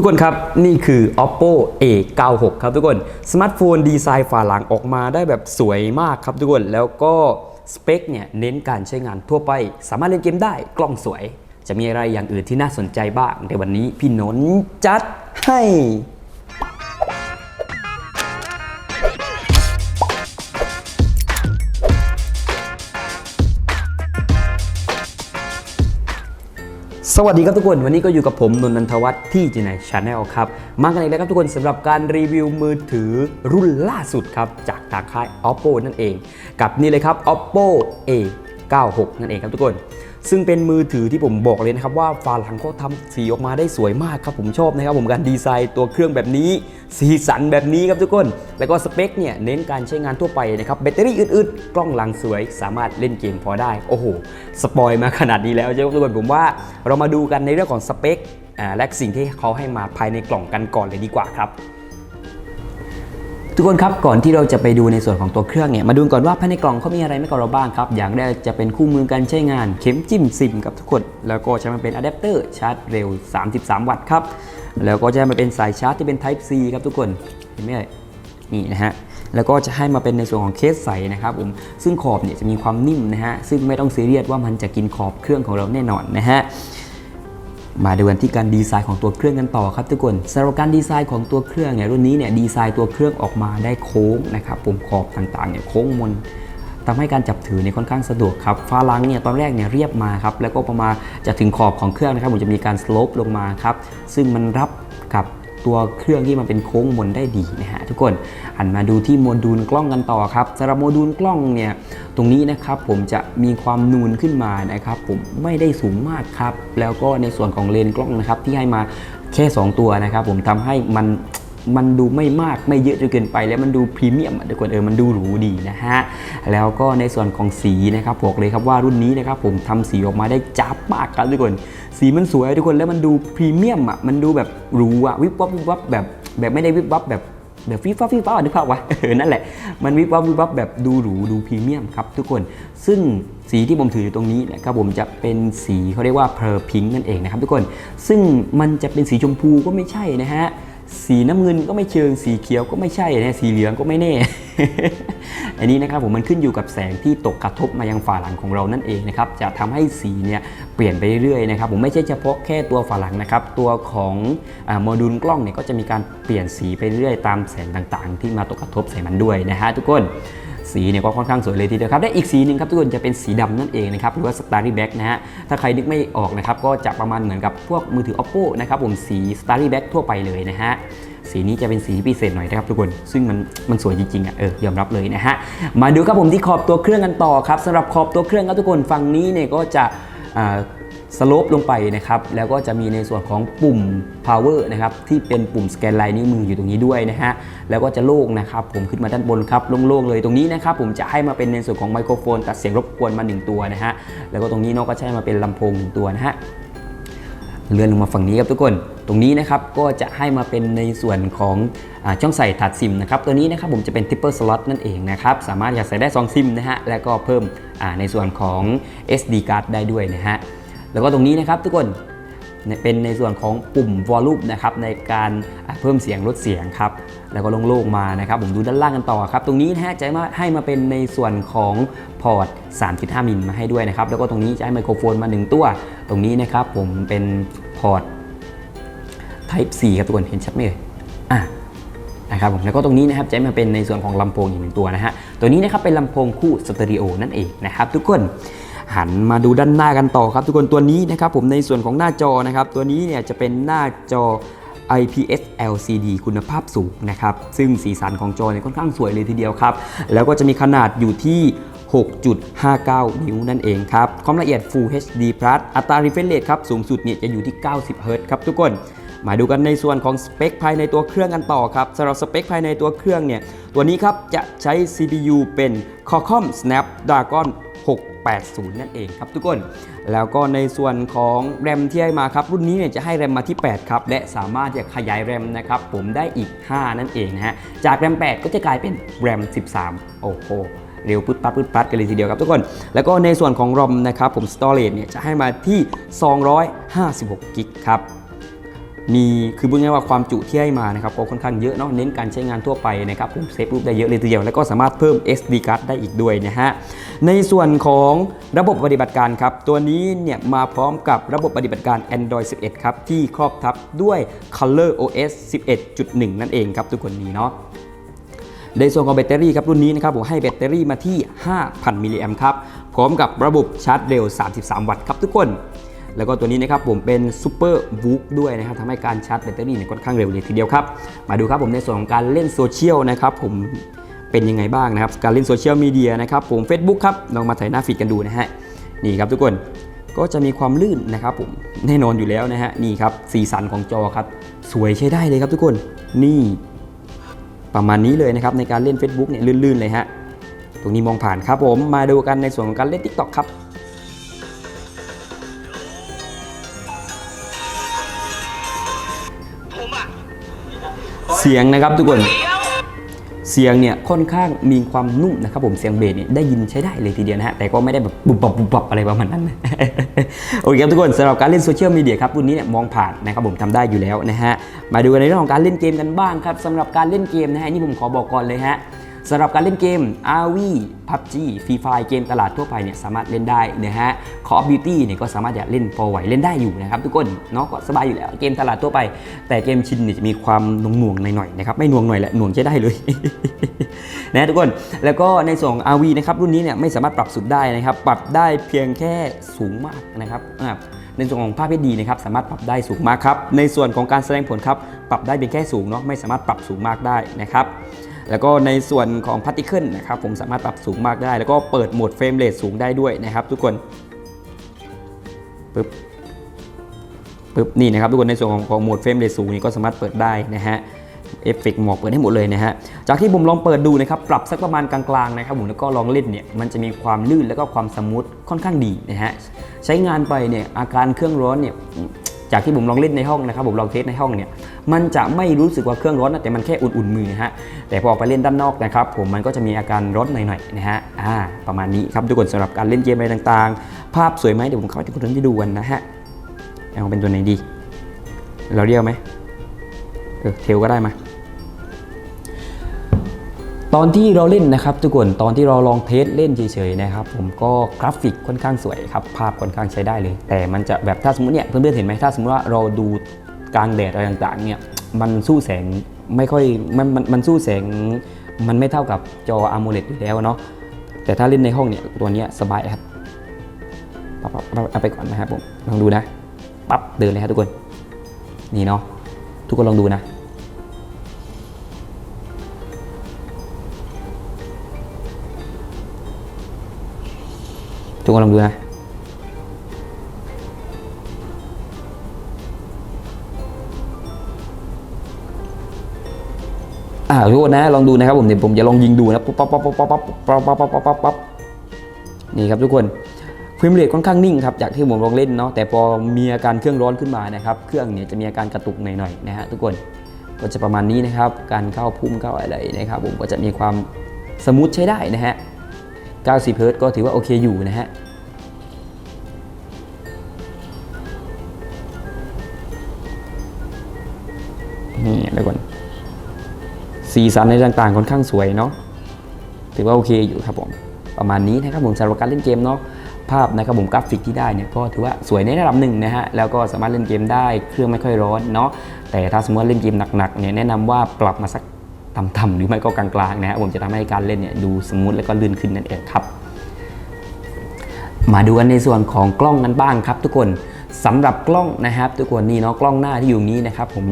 ทุกคนครับ นี่คือ oppo a 9 6ครับทุกคนสมาร์ทโฟนดีไซน์ฝาหลังออกมาได้แบบสวยมากครับทุกคนแล้วก็สเปคเนี่ยเน้นการใช้งานทั่วไป สามารถเล่นเกมได้กล้องสวย จะมีอะไรอย่างอื่นที่น่าสนใจบ้างในวันนี้พี่นนท์จัดให้ สวัสดีครับทุกคน วันนี้ก็อยู่กับผมนนทนันทวัฒน์ที่จีนชาแนลครับ มากันอีกแล้วครับทุกคนสำหรับการรีวิวมือถือรุ่นล่าสุดครับ จากทางค่าย oppo นั่นเอง กับนี่เลยครับ oppo a 9 6 นั่นเองครับทุกคน ซึ่งเป็นมือถือที่ผมบอกเลยนะครับว่าฝาหลังเขาทำสีออกมาได้สวยมากครับผมชอบนะครับผมการดีไซน์ตัวเครื่องแบบนี้ สีสันแบบนี้ครับทุกคน แล้วก็สเปคเนี่ยเน้นการใช้งานทั่วไปนะครับแบตเตอรี่อึดๆกล้องหลังสวยสามารถเล่นเกมพอได้ โอ้โห สปอยมาขนาดนี้แล้วใช่ไหมทุกคนผมว่าเรามาดูกันในเรื่องของสเปคและสิ่งที่เขาให้มาภายในกล่องกันก่อนเลยดีกว่าครับ ทุกคนครับก่อนที่เราจะไปดูในส่วนของตัวเครื่องเนี่ยมาดูก่อนว่าภายในกล่องเขามีอะไรไม่กับเราบ้างครับอย่างแรกจะเป็นคู่มือการใช้งานเข็มจิ้มซิมครับทุกคน แล้วก็จะมาเป็นอะแดปเตอร์ชาร์จเร็ว 33 วัตต์ครับแล้วก็จะมาเป็นสายชาร์จที่เป็น Type C ครับทุกคนเห็นไหมเอ่ยนี่นะฮะแล้วก็จะให้มาเป็นในส่วนของเคสใสนะครับผมซึ่งขอบเนี่ยจะมีความนิ่มนะฮะซึ่งไม่ต้องซีเรียสว่ามันจะกินขอบเครื่องของเราแน่นอนนะฮะ มาดูกันที่การดีไซน์ของตัวเครื่องกันต่อครับทุกคนสำหรับการดีไซน์ของตัวเครื่องเนี่ยรุ่นนี้เนี่ยดีไซน์ตัวเครื่องออกมาได้โค้งนะครับปุ่มขอบต่างๆเนี่ยโค้งมนทำให้การจับถือเนี่ยค่อนข้างสะดวกครับฟ้าลังเนี่ยตอนแรกเนี่ยเรียบมาครับแล้วก็ประมาณจะถึงขอบของเครื่องนะครับผมจะมีการสโลปลงมาครับซึ่งมันรับกับ ตัวเครื่องที่มันเป็นโค้งมนได้ดีนะฮะทุกคนหันมาดูที่โมดูลกล้องกันต่อครับสำหรับโมดูลกล้องเนี่ยตรงนี้นะครับผมจะมีความนูนขึ้นมานะครับ ผมไม่ได้สูงมากครับ แล้วก็ในส่วนของเลนส์กล้องนะครับที่ให้มาแค่ 2 ตัวนะครับ ผมทำให้มัน มันดูไม่มากไม่เยอะจนเกินไป แล้วมันดูพรีเมียมทุกคนเออมันดูหรูดีนะฮะแล้วก็ในส่วนของสีนะครับบอกเลยครับว่ารุ่นนี้นะครับผมทำสีออกมาได้จับมากครับทุกคน สีมันสวยทุกคนแล้วมันดูพรีเมียมอะมันดูแบบหรูอะวิบวับวิบวับแบบแบบไม่ได้วิบวับแบบแบบฟิฟ้าฟิฟ้านึกภาพวะเออนั่นแหละ มันวิบวับวิบวับแบบดูหรูดูพรีเมียมครับทุกคน ซึ่งสีที่ผมถืออยู่ตรงนี้นะครับผมจะเป็นสีเขาเรียกว่าเพอร์พิงนั่นเองนะครับทุกคน ซึ่งมันจะเป็นสีชมพูก็ไม่ใช่นะฮะ สีน้ำเงินก็ไม่เชิงสีเขียวก็ไม่ใช่นะสีเหลืองก็ไม่แน่ อันนี้นะครับผมมันขึ้นอยู่กับแสงที่ตกกระทบมายังฝาหลังของเรานั่นเองนะครับจะทำให้สีเนี่ยเปลี่ยนไปเรื่อยๆนะครับผมไม่ใช่เฉพาะแค่ตัวฝาหลังนะครับตัวของอโมดูลกล้องเนี่ยก็จะมีการเปลี่ยนสีไปเรื่อยๆตามแสงต่างๆ ที่มาตกกระทบใส่มันด้วยนะฮะทุกคน สีเนี่ยก็ค่อนข้างสวยเลยทีเดียวครับ และอีกสีหนึ่งครับทุกคนจะเป็นสีดำนั่นเองนะครับหรือว่า Starry Black นะฮะถ้าใครนึกไม่ออกนะครับก็จะประมาณเหมือนกับพวกมือถือ Oppo นะครับผมสี Starry Black ทั่วไปเลยนะฮะสีนี้จะเป็นสีพิเศษหน่อยนะครับทุกคน ซึ่งมันมันสวยจริงๆอะเออยอมรับเลยนะฮะมาดูครับผมที่ขอบตัวเครื่องกันต่อครับสำหรับขอบตัวเครื่องครับทุกคนฝั่งนี้เนี่ยก็จะอ่า สโลปลงไปนะครับแล้วก็จะมีในส่วนของปุ่ม power นะครับที่เป็นปุ่มสแกนลายนิ้วมืออยู่ตรงนี้ด้วยนะฮะแล้วก็จะโล่งนะครับผมขึ้นมาด้านบนครับโล่งๆเลยตรงนี้นะครับผมจะให้มาเป็นในส่วนของไมโครโฟน ตัดเสียงรบกวนมา 1 ตัวนะฮะแล้วก็ตรงนี้นอกก็ให้มาเป็นลำโพงหตัวนะฮะเลื่อนลงมาฝั่งนี้ครับทุกคน ตรงนี้นะครับก็จะให้มาเป็นในส่วนของอช่องใส่ถาดซิมนะครับ ตัวนี้นะครับผมจะเป็น triple slot นั่นเองนะครับ สามารถอยากใส่ได้2ซิมนะฮะ แล้วก็เพิ่มในส่วนของ SD card ได้ด้วยนะฮะ แล้วก็ตรงนี้นะครับทุกคนเป็นในส่วนของปุ่ม volume นะครับในการเพิ่มเสียงลดเสียงครับแล้วก็โล่งๆมานะครับ ผมดูด้านล่างกันต่อครับ ตรงนี้นะฮะจะมาให้มาเป็นในส่วนของพอร์ต 3.5 มิลมาให้ด้วยนะครับ แล้วก็ตรงนี้จะให้ไมโครโฟนมา 1 ตัว ตรงนี้นะครับผมเป็นพอร์ต Type C ครับทุกคนเห็นชัดไหมเอ่ยอะนะครับผมแล้วก็ตรงนี้นะครับจะมาเป็นในส่วนของลำโพงอีกหนึ่งตัวนะฮะตัวนี้นะครับเป็นลำโพงคู่สเตอริโอนั่นเองนะครับทุกคน หันมาดูด้านหน้ากันต่อครับ ทุกคนตัวนี้นะครับผมในส่วนของหน้าจอนะครับ ตัวนี้เนี่ยจะเป็นหน้าจอ IPS LCD คุณภาพสูงนะครับ ซึ่งสีสันของจอเนี่ยค่อนข้างสวยเลยทีเดียวครับ แล้วก็จะมีขนาดอยู่ที่ 6.59 นิ้วนั่นเองครับ ความละเอียด Full HD Plus อัตรา refresh rate ครับ สูงสุดเนี่ยจะอยู่ที่ 90 Hz ครับทุกคน มาดูกันในส่วนของสเปคภายในตัวเครื่องกันต่อครับสำหรับสเปคภายในตัวเครื่องเนี่ย ตัวนี้ครับจะใช้ CPU เป็น Qualcomm Snapdragon 680 นั่นเองครับทุกคน แล้วก็ในส่วนของแรมที่ให้มาครับ รุ่นนี้เนี่ยจะให้แรมมาที่ 8 ครับ และสามารถจะขยายแรมนะครับผมได้อีก 5 นั่นเองนะฮะ จากแรม 8 ก็จะกลายเป็นแรม 13 โอ้โหเร็วปึ๊ดปั๊ดปึ๊ดปั๊ดกันเลยทีเดียวครับทุกคน แล้วก็ในส่วนของรอมนะครับผม storage เนี่ยจะให้มาที่ 256กิกครับ มีคือพูดง่ายว่าความจุที่ให้มานะครับก็ค่อนข้างเยอะเนาะเน้นการใช้งานทั่วไปนะครับผมเซฟรูปได้เยอะเลยทีเดียวแล้วก็สามารถเพิ่ม SD card ได้อีกด้วยนะฮะในส่วนของระบบปฏิบัติการครับตัวนี้เนี่ยมาพร้อมกับระบบปฏิบัติการ Android 11 ครับ ที่ครอบทับด้วย Color OS 11.1 นั่นเองครับทุกคนนี้เนาะในส่วนของแบตเตอรี่ครับรุ่นนี้นะครับผมให้แบตเตอรี่มาที่ 5,000 มิลลิแอมป์ครับพร้อมกับระบบชาร์จเร็ว 33 วัตต์ครับทุกคน แล้วก็ตัวนี้นะครับผมเป็นซูเปอร์วูฟด้วยนะครับทำให้การชาร์จแบตเตอรี่เนี่ยค่อนข้างเร็วเลยทีเดียวครับ มาดูครับผมในส่วนของการเล่นโซเชียลนะครับผมเป็นยังไงบ้างนะครับการเล่นโซเชียลมีเดียนะครับผม Facebook ครับลองมาถ่ายหน้าฟีดกันดูนะฮะนี่ครับทุกคนก็จะมีความลื่นนะครับผมแน่นอนอยู่แล้วนะฮะนี่ครับสีสันของจอครับ สวยใช้ได้เลยครับทุกคนนี่ประมาณนี้เลยนะครับในการเล่น Facebook เนี่ยลื่นๆเลยฮะตรงนี้มองผ่านครับผมมาดูกันในส่วนของการเล่น TikTok ครับ เสียงนะครับทุกคน เสียงเนี่ยค่อนข้างมีความนุ่มนะครับผมเสียงเบสเนี่ยได้ยินใช้ได้เลยทีเดียวนะฮะแต่ก็ไม่ได้แบบบุบบับบุบบับอะไรประมาณนั้นโอเคครับทุกคนสำหรับการเล่นโซเชียลมีเดียครับรุ่นนี้เนี่ยมองผ่านนะครับผมทำได้อยู่แล้วนะฮะมาดูกันในเรื่องของการเล่นเกมกันบ้างครับสำหรับการเล่นเกมนะฮะนี่ผมขอบอกก่อนเลยฮะ สำหรับการเล่นเกม RV PUBG Free Fire เกมตลาดทั่วไปเนี่ยสามารถเล่นได้นะฮะ Call of Duty เนี่ยก็สามารถจะเล่นพอไหวเล่นได้อยู่นะครับทุกคนเนาะก็สบายอยู่แล้วเกมตลาดทั่วไป แต่เกมชินเนี่ยจะมีความหน่วงๆหน่อยๆนะครับไม่หน่วงหน่อยแหละหน่วงใช้ได้เลยนะทุกคนแล้วก็ในส่วนของ RV นะครับรุ่นนี้เนี่ยไม่สามารถปรับสุดได้นะครับปรับได้เพียงแค่สูงมากนะครับในส่วนของภาพเพดีนะครับสามารถปรับได้สูงมากครับในส่วนของการแสดงผลครับปรับได้เพียงแค่สูงเนาะไม่สามารถปรับสูงมากได้นะครับ แล้วก็ในส่วนของพาร์ติเคิลนะครับผมสามารถปรับสูงมากได้ แล้วก็เปิดโหมดเฟรมเรทสูงได้ด้วยนะครับ ทุกคนปึ๊บปึ๊บนี่นะครับทุกคนในส่วนของของโหมดเฟรมเรทสูงนี่ก็สามารถเปิดได้นะฮะเอฟเฟกต์หมอกเปิดให้หมดเลยนะฮะ จากที่ผมลองเปิดดูนะครับ ปรับสักประมาณกลางๆนะครับผมแล้วก็ลองเล่นเนี่ย มันจะมีความลื่นแล้วก็ความสมูทค่อนข้างดีนะฮะ ใช้งานไปเนี่ยอาการเครื่องร้อนเนี่ย จากที่ผมลองเล่นในห้องนะครับผมลองเทสในห้องเนี่ยมันจะไม่รู้สึกว่าเครื่องร้อนนะแต่มันแค่อุ่นๆมือฮะแต่พอออกไปเล่นด้านนอกนะครับผมมันก็จะมีอาการร้อนหน่อยๆนะฮะอ่าประมาณนี้ครับทุกคนสำหรับการเล่นเกมอะไรต่างๆ ภาพสวยไหมเดี๋ยวผมเข้าไปที่คุณที่ดูกันนะฮะเอาเป็นตัวไหนดี เราเรียกไหมเออเทลก็ได้มา ตอนที่เราเล่นนะครับทุกคนตอนที่เราลองเทสเล่นเฉยๆนะครับผมก็กราฟิกค่อนข้างสวยครับภาพค่อนข้างใช้ได้เลย แต่มันจะแบบถ้าสมมติเนี่ยเพื่อนๆเห็นไหมถ้าสมมติว่าเราดูกลางแดดอะไรต่างๆเนี่ยมันสู้แสงไม่ค่อยมันมันมันสู้แสงมันไม่เท่ากับจอ AMOLED อยู่แล้วเนาะแต่ถ้าเล่นในห้องเนี่ยตัวนี้สบายครับปั๊บปั๊บปั๊บเอาไปก่อนนะครับผมลองดูนะปั๊บเดินเลยครับทุกคนนี่เนาะทุกคนลองดูนะ ทุกคนลองดูนะอ่าทุกคนนะลองดูนะครับผมเดี๋ยวผมจะลองยิงดูนะปุ๊บปั๊บปั๊บปั๊บปั๊บปั๊บปั๊บปั๊บปั๊บปั๊บปั๊บนี่ครับทุกคนเฟรมเรทค่อนข้างนิ่งครับจากที่ผมลองเล่นเนาะแต่พอมีอาการเครื่องร้อนขึ้นมานะครับเครื่องเนี่ยจะมีอาการกระตุกหน่อยๆนะฮะทุกคนก็จะประมาณนี้นะครับ การเข้าพุ่มเข้าอะไรนะครับ ผมก็จะมีความสมูทใช้ได้นะฮะ 90เฮิร์ตซ์ก็ถือว่าโอเคอยู่นะฮะนี่เดี๋ยวก่อนสีสันในต่างๆค่อนข้างสวยเนาะถือว่าโอเคอยู่ครับผม ประมาณนี้นะครับผมสำหรับการเล่นเกมเนาะภาพนะครับผมกราฟิกที่ได้เนี่ยก็ถือว่าสวยในระดับหนึ่งนะฮะแล้วก็สามารถเล่นเกมได้เครื่องไม่ค่อยร้อนเนาะแต่ถ้าสมมติเล่นเกมหนักๆเนี่ยแนะนำว่าปรับมาสัก ต่ำๆหรือไม่ก็กลางๆนะฮะผมจะทำให้การเล่นเนี่ยดูสมูทแล้วก็ลื่นขึ้นนั่นเองครับ มาดูกันในส่วนของกล้องกันบ้างครับ ทุกคนสำหรับกล้องนะครับ ทุกคนนี่เนาะกล้องหน้าที่อยู่นี้นะครับ ผม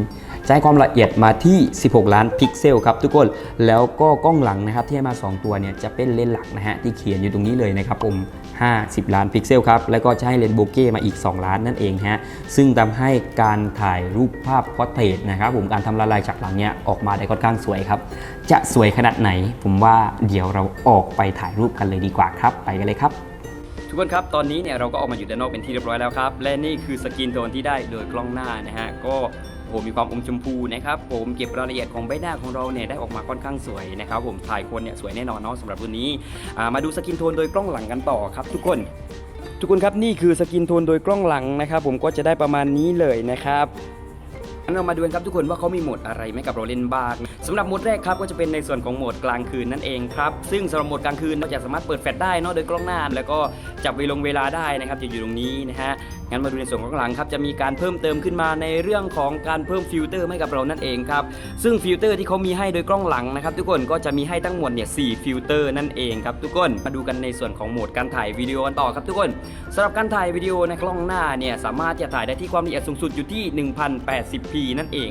ใช้ความละเอียดมาที่ 16 ล้านพิกเซลครับทุกคน แล้วก็กล้องหลังนะครับที่ให้มา 2 ตัวเนี่ยจะเป็นเลนส์หลักนะฮะที่เขียนอยู่ตรงนี้เลยนะครับผม50 ล้านพิกเซลครับแล้วก็จะให้เลนส์โบเก้มาอีก 2 ล้านนั่นเองฮะซึ่งทำให้การถ่ายรูปภาพพอร์เทรตนะครับผมการทำละลายฉากหลังเนี่ยออกมาได้ค่อนข้างสวยครับ จะสวยขนาดไหน ผมว่าเดี๋ยวเราออกไปถ่ายรูปกันเลยดีกว่าครับ ไปกันเลยครับทุกคนครับ ตอนนี้เนี่ยเราก็ออกมาอยู่ด้านนอกเป็นที่เรียบร้อยแล้วครับ และนี่คือสกินโทนที่ได้โดยกล้องหน้านะฮะ ก็ โอ้โหมีความอมชมพูนะครับผมเก็บรายละเอียดของใบหน้าของเราเนี่ยได้ออกมาค่อนข้างสวยนะครับผมถ่ายคนเนี่ยสวยแน่นอนเนาะสำหรับรุ่นนี้มาดูสกินโทนโดยกล้องหลังกันต่อครับทุกคนทุกคนครับนี่คือสกินโทนโดยกล้องหลังนะครับผมก็จะได้ประมาณนี้เลยนะครับงั้นเรามาดูกันครับทุกคนว่าเขามีโหมดอะไรไหมกับเราเล่นบ้างสำหรับโหมดแรกครับก็จะเป็นในส่วนของโหมดกลางคืนนั่นเองครับซึ่งสำหรับโหมดกลางคืนเราจะสามารถเปิดแฟลชได้นอะโดยกล้องหน้าแล้วก็จับเวลงเวลาได้นะครับจะอยู่ตรงนี้นะฮะ งั้นมาดูในส่วนของข้างหลังครับจะมีการเพิ่มเติมขึ้นมาในเรื่องของการเพิ่มฟิลเตอร์ให้กับเรานั่นเองครับซึ่งฟิลเตอร์ที่เขามีให้โดยกล้องหลังนะครับทุกคนก็จะมีให้ทั้งหมดเนี่ยสฟิลเตอร์นั่นเองครับทุกคนมาดูกันในส่วนของโหมดการถ่ายวิดีโอกันต่อครับทุกคนสำหรับการถ่ายวิดีโอในกล้องหน้าเนี่ยสามารถจะถ่ายได้ที่ความละเอียดสูงสุดอยู่ที่ 1080p นั่นเอง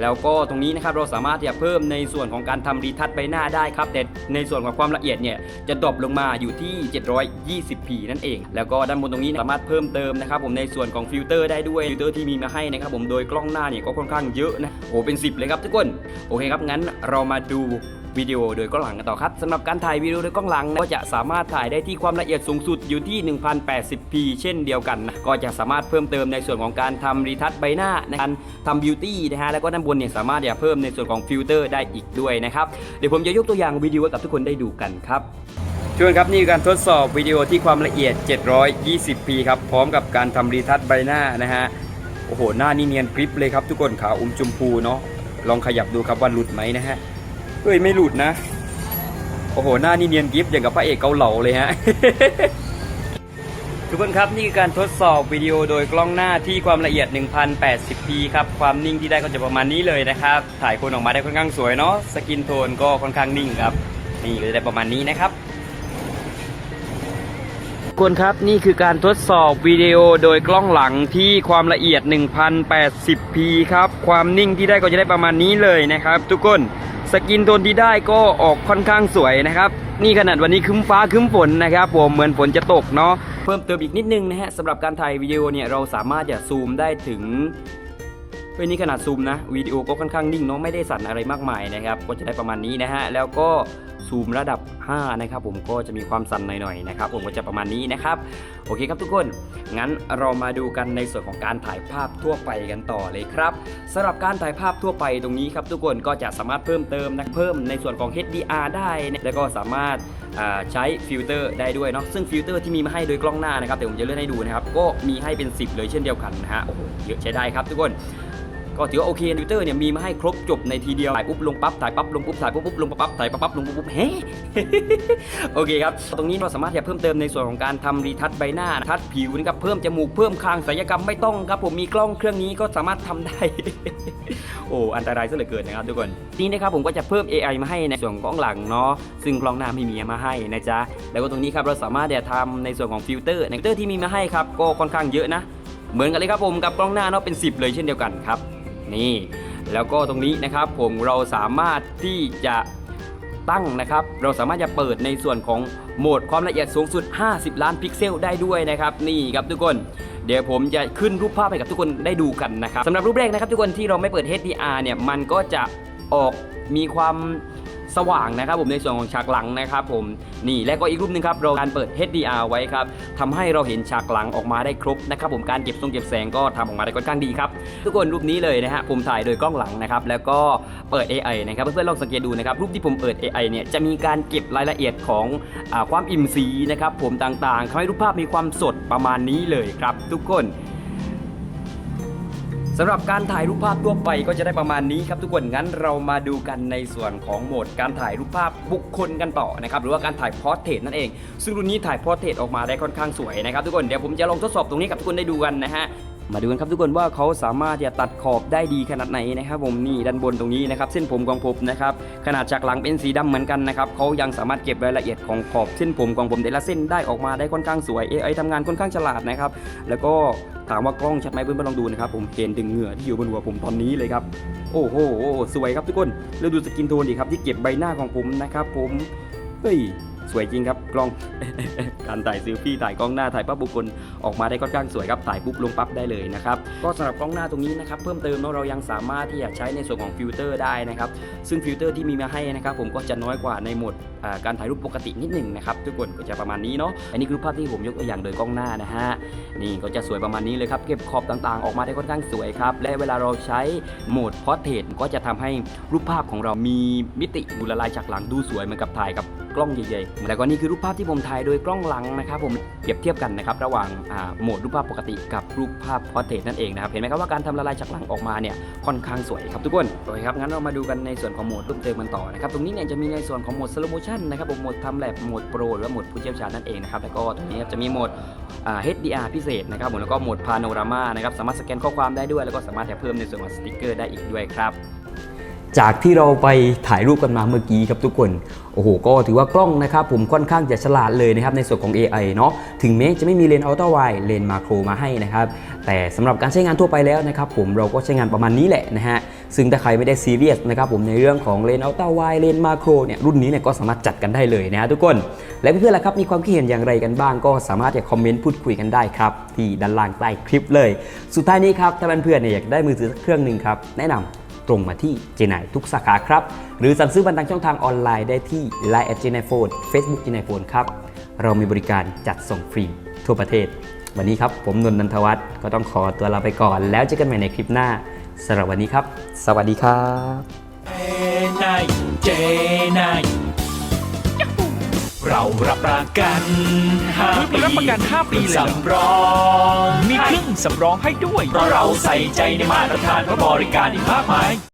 แล้วก็ตรงนี้นะครับเราสามารถจะเพิ่มในส่วนของการทำรีทัชใบหน้าได้ครับแต่ในส่วนของความละเอียดเนี่ยจะดรอปลงมาอยู่ที่ 720p นั่นเอง แล้วก็ด้านบนตรงนี้สามารถเพิ่มเติมนะครับผมในส่วนของฟิลเตอร์ได้ด้วยฟิลเตอร์ที่มีมาให้นะครับผมโดยกล้องหน้าเนี่ยก็ค่อนข้างเยอะนะโอ้เป็น 10 เลยครับทุกคนโอเคครับงั้นเรามาดูวิดีโอโดยกล้องหลังกันต่อครับสำหรับการถ่ายวิดีโอโดยกล้องหลังก็จะสามารถถ่ายได้ที่ความละเอียดสูงสุดอยู่ที่ 1080p เช่นเดียวกันนะก็จะสามารถเพิ่มเติมในส่วนของการทำรีทัชใบหน้าในการทำบิวตี้นะฮะแล้วก็ด้านบนเนี่ยสามารถจะเพิ่มในส่วนของฟิลเตอร์ได้อีกด้วยนะครับเดี๋ยวผมจะยกตัวอย่างวิดีโอให้กับทุกคนได้ดูกันครับ ชวนครับนี่คือการทดสอบวิดีโอที่ความละเอียด 720p ครับ พร้อมกับการทำรีทัชใบหน้านะฮะ โอ้โห หน้านี่เนียนกริปเลยครับทุกคนขาวอมชมพูเนาะ ลองขยับดูครับว่าหลุดไหมนะฮะ เฮ้ย ไม่หลุดนะ โอ้โห หน้านี่เนียนกริฟอย่างกับพระเอกเกาเหลาเลยฮะ ทุกคนครับนี่คือการทดสอบวิดีโอโดยกล้องหน้าที่ความละเอียด 1080p ครับ ความนิ่งที่ได้ก็จะประมาณนี้เลยนะครับ ถ่ายคนออกมาได้ค่อนข้างสวยเนาะ สกินโทนก็ค่อนข้างนิ่งครับ นี่ก็จะได้ประมาณนี้นะครับ กคนครับ นี่คือการทดสอบวิดีโอโดยกล้องหลังที่ความละเอียด 1080p ครับ ความนิ่งที่ได้ก็จะได้ประมาณนี้เลยนะครับ ทุกคนสกินโทนที่ได้ก็ออกค่อนข้างสวยนะครับ นี่ขนาดวันนี้คึ้มฟ้าคึ้มฝนนะครับผมเหมือนฝนจะตกเนาะเพิ่มเติมอีกนิดนึงนะฮะสำหรับการถ่ายวิดีโอเนี่ยเราสามารถจะซูมได้ถึงเฮ้ยนี่ขนาดซูมนะวิดีโอก็ค่อนข้างนิ่งเนาะไม่ได้สั่นอะไรมากมายนะครับก็จะได้ประมาณนี้นะฮะแล้วก็ ซูมระดับ 5 นะครับผมก็จะมีความสั่นหน่อยๆนะครับผมก็จะประมาณนี้นะครับโอเคครับทุกคน งั้นเรามาดูกันในส่วนของการถ่ายภาพทั่วไปกันต่อเลยครับสำหรับการถ่ายภาพทั่วไปตรงนี้ครับทุกคนก็จะสามารถเพิ่มเติมนะเพิ่มในส่วนของ HDR ได้ แล้วก็สามารถใช้ฟิลเตอร์ได้ด้วยเนาะซึ่งฟิลเตอร์ที่มีมาให้โดยกล้องหน้านะครับเดี๋ยวผมจะเลื่อนให้ดูนะครับก็มีให้เป็น 10 เลยเช่นเดียวกันนะฮะโอ้โหเยอะใช้ได้ครับทุกคน ก็ถือว่าโอเคฟิลเตอร์เนี่ยมีมาให้ครบจบในทีเดียวถ่ายปุ๊บลงปั๊บถ่ายปั๊บลงปุ๊บถ่ายปุ๊บปุ๊บลงปั๊บถ่ายปั๊บปั๊บลงปุ๊บปุ๊บเฮ้โอเคครับตรงนี้เราสามารถจะเพิ่มเติมในส่วนของการทำรีทัชใบหน้าทัชผิวนะครับเพิ่มจมูกเพิ่มคางศัลยกรรมไม่ต้องครับผมมีกล้องเครื่องนี้ก็สามารถทำได้โอ้อันตรายซะเหลือเกินนะครับทุกคนนี่นะครับผมก็จะเพิ่ม AI มาให้ในส่วนของกล้องหลังเนาะซึ่งกล้องหน้าไม่มีมาให้นะจ๊ะแล้วก็ตรงนี้ครับเราสามารถจะทำในส่วนของฟิลเตอร์ในฟิลเตอร์ที่มีมาให้ครับก็ค่อนข้างเยอะนะเหมือนกันเลยครับผมกับกล้องหน้าเนาะเป็น 10 เลยเช่นเดียวกันครับ นี่ แล้วก็ตรงนี้นะครับผมเราสามารถที่จะตั้งนะครับ เราสามารถจะเปิดในส่วนของโหมดความละเอียดสูงสุด 50 ล้านพิกเซลได้ด้วยนะครับ นี่ครับทุกคน เดี๋ยวผมจะขึ้นรูปภาพให้กับทุกคนได้ดูกันนะครับสำหรับรูปแรกนะครับทุกคนที่เราไม่เปิด HDR เนี่ยมันก็จะออกมีความ สว่างนะครับผมในส่วนของฉากหลังนะครับผมนี่และก็อีกรูปหนึงครับเราการเปิด HDR ไว้ครับทำให้เราเห็นฉากหลังออกมาได้ครบนะครับผมการเก็บทรงเก็บแสงก็ทำออกมาได้ค่อนข้างดีครับทุกคนรูปนี้เลยนะฮะผมถ่ายโดยกล้องหลังนะครับแล้วก็เปิด AI นะครับเพื่อนๆลองสังเกตดูนะครับรูปที่ผมเปิด AI เนี่ยจะมีการเก็บรายละเอียดของอความอิ่มสีนะครับผมต่างๆทำให้รูปภาพมีความสดประมาณนี้เลยครับ ทุกคน สำหรับการถ่ายรูปภาพทั่วไปก็จะได้ประมาณนี้ครับทุกคนงั้นเรามาดูกันในส่วนของโหมดการถ่ายรูปภาพบุคคลกันต่อนะครับหรือว่าการถ่ายพอร์เทรตนั่นเอง ซึ่งรุ่นนี้ถ่ายพอร์เทรตออกมาได้ค่อนข้างสวยนะครับทุกคนเดี๋ยวผมจะลองทดสอบตรงนี้กับทุกคนได้ดูกันนะฮะ มาดูกันครับทุกคนว่าเขาสามารถจะตัดขอบได้ดีขนาดไหนนะครับผมนี่ด้านบนตรงนี้นะครับเส้นผมของผมนะครับขนาดจากหลังเป็นสีดำเหมือนกันนะครับเขายังสามารถเก็บรายละเอียดของขอบเส้นผมของผมแต่ละเส้นได้ออกมาได้ค่อนข้างสวย AI ทำงานค่อนข้างฉลาดนะครับแล้วก็ถามว่ากล้องชัดไหมเพื่อนๆลองดูนะครับผมเห็นถึงเหงื่อที่อยู่บนหัวผมตอนนี้เลยครับโอ้โหสวยครับทุกคนแล้วดูสกินโทนดิครับที่เก็บใบหน้าของผมนะครับผมเฮ้ย สวยจริงครับกล้อง การถ่ายซิลฟี่ถ่ายกล้องหน้าถ่ายภาพบุคคลออกมาได้ค่อนข้างสวยครับถ่ายปุ๊บลงปั๊บได้เลยนะครับก็สำหรับกล้องหน้าตรงนี้นะครับเพิ่มเติมเนาะเรายังสามารถที่จะใช้ในส่วนของฟิลเตอร์ได้นะครับซึ่งฟิลเตอร์ที่มีมาให้นะครับผมก็จะน้อยกว่าในโหมดการถ่ายรูปปกตินิดหนึ่งนะครับทุกคนก็จะประมาณนี้เนาะอันนี้คือภาพที่ผมยกตัวอย่างโดยกล้องหน้านะฮะนี่ก็จะสวยประมาณนี้เลยครับเก็บขอบต่างๆ ออกมาได้ค่อนข้างสวยครับและเวลาเราใช้โหมดพอร์เทรตก็จะทำให้รูปภาพของเรามีมิติดูละลายจากหลังดูสวยเหมือนกับถ่ายกับ กล้องใหญ่ๆแล้วก็นี่คือรูปภาพที่ผมถ่ายโดยกล้องหลังนะครับผมเปรียบเทียบกันนะครับระหว่างโหมดรูปภาพปกติกับรูปภาพพอร์เทรตนั่นเองนะครับเห็นไหมครับว่าการทำละลายจากหลังออกมาเนี่ยค่อนข้างสวยครับทุกคนโอเคครับงั้นเรามาดูกันในส่วนของโหมดรูปเติมกันต่อนะครับตรงนี้เนี่ยจะมีในส่วนของโหมดสโลโมชั่นนะครับผมโหมดทำแลบโหมดโปรหรือว่าโหมดผู้เชี่ยวชาญนั่นเองนะครับแล้วก็ตรงนี้จะมีโหมด HDR พิเศษนะครับผมแล้วก็โหมดพาโนรามานะครับสามารถสแกนข้อความได้ด้วย แล้วก็สามารถแถมเพิ่มในส่วนของสติกเกอร์ได้อีกด้วยครับ จากที่เราไปถ่ายรูปกันมาเมื่อกี้ครับทุกคน โอ้โห ก็ถือว่ากล้องนะครับผมค่อนข้างจะฉลาดเลยนะครับในส่วนของ AI เนาะ ถึงแม้จะไม่มีเลนส์อัลตร้าไวเลนส์มาโครมาให้นะครับ แต่สำหรับการใช้งานทั่วไปแล้วนะครับผมเราก็ใช้งานประมาณนี้แหละนะฮะ ซึ่งถ้าใครไม่ได้ซีเรียสนะครับผมในเรื่องของเลนส์อัลตร้าไวเลนส์มาโครเนี่ยรุ่นนี้เนี่ยก็สามารถจัดกันได้เลยนะฮะทุกคน และเพื่อนๆล่ะครับมีความคิดเห็นอย่างไรกันบ้าง ก็สามารถจะคอมเมนต์พูดคุยกันได้ครับที่ด้านล่างใต้คลิปเลย สุดท้ายนี้ครับถ้าเพื่อนๆเนี่ยอยากได้มือถือสักเครื่องหนึ่งครับแนะนำ ตรงมาที่เจนายทุกสาขาครับ หรือสั่งซื้อบันทางช่องทางออนไลน์ได้ที่ Line แอดเจนายโฟน Facebook เจนายโฟนครับ เรามีบริการจัดส่งฟรีทั่วประเทศ วันนี้ครับผมนนทนันทวัฒน์ก็ต้องขอตัวลาไปก่อน แล้วเจอกันใหม่ในคลิปหน้าสำหรับวันนี้ครับ สวัสดีครับ J9 J9 เจนายเรารับประกันห้าเฮ้ยปีรับประกันห้าปีเลยเหรอสำรองมีเครื่องสำรองให้ด้วย เพราะเราใส่ใจในมาตรฐานและบริการอีกมากมาย